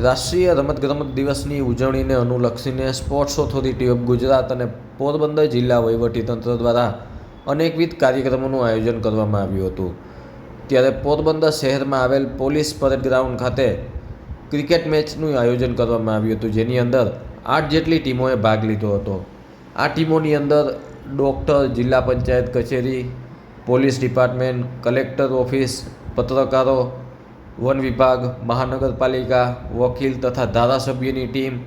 રાષ્ટ્રીય રમતગમત દિવસની ઉજવણીને અનુલક્ષીને સ્પોર્ટ્સ ઓથોરિટી ઓફ ગુજરાત અને પોરબંદર જિલ્લા વહીવટીતંત્ર દ્વારા અનેકવિધ કાર્યક્રમોનું આયોજન કરવામાં આવ્યું હતું. ત્યારે પોરબંદર શહેરમાં આવેલ પોલીસ પરેડ ગ્રાઉન્ડ ખાતે ક્રિકેટ મેચનું આયોજન કરવામાં આવ્યું હતું, જેની અંદર આઠ જેટલી ટીમોએ ભાગ લીધો હતો. આ ટીમોની અંદર ડૉક્ટર, જિલ્લા પંચાયત કચેરી, પોલીસ ડિપાર્ટમેન્ટ, કલેક્ટર ઓફિસ, પત્રકારો વન વિભાગ, મહાનગરપાલિકા, વકીલ તથા ધારાસભ્યની ટીમ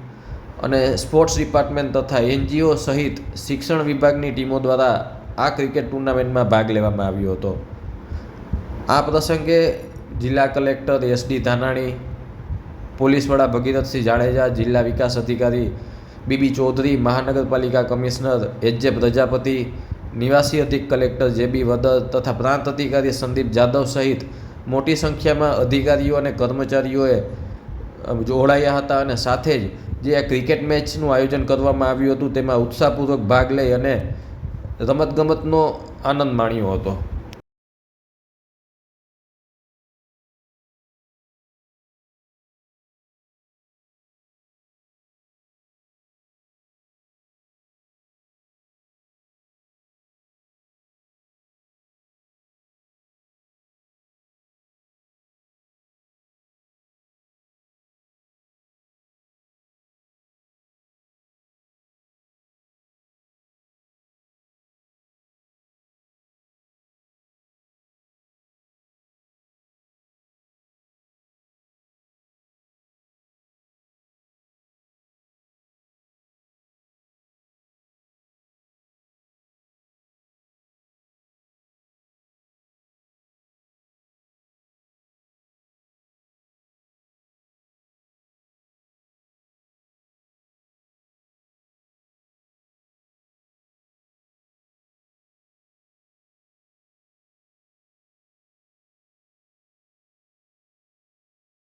અને સ્પોર્ટ્સ ડિપાર્ટમેન્ટ તથા એનજીઓ સહિત શિક્ષણ વિભાગની ટીમો દ્વારા આ ક્રિકેટ ટુર્નામેન્ટમાં ભાગ લેવામાં આવ્યો હતો. આ પ્રસંગે જિલ્લા collector S D Dhanani, police વડા ભગીરથસિંહ જાડેજા, જિલ્લા વિકાસ અધિકારી બીબી ચૌધરી, મહાનગરપાલિકા કમિશનર એચ જે પ્રજાપતિ, નિવાસી અધિક કલેક્ટર જે બી વદર તથા પ્રાંત અધિકારી સંદીપ જાદવ સહિત મોટી સંખ્યામાં અધિકારીઓ અને કર્મચારીઓએ જોડાયા હતા અને સાથે જ જે આ ક્રિકેટ મેચનું આયોજન કરવામાં આવ્યું હતું તેમાં ઉત્સાહપૂર્વક ભાગ લઈ અને રમતગમતનો આનંદ માણ્યો હતો.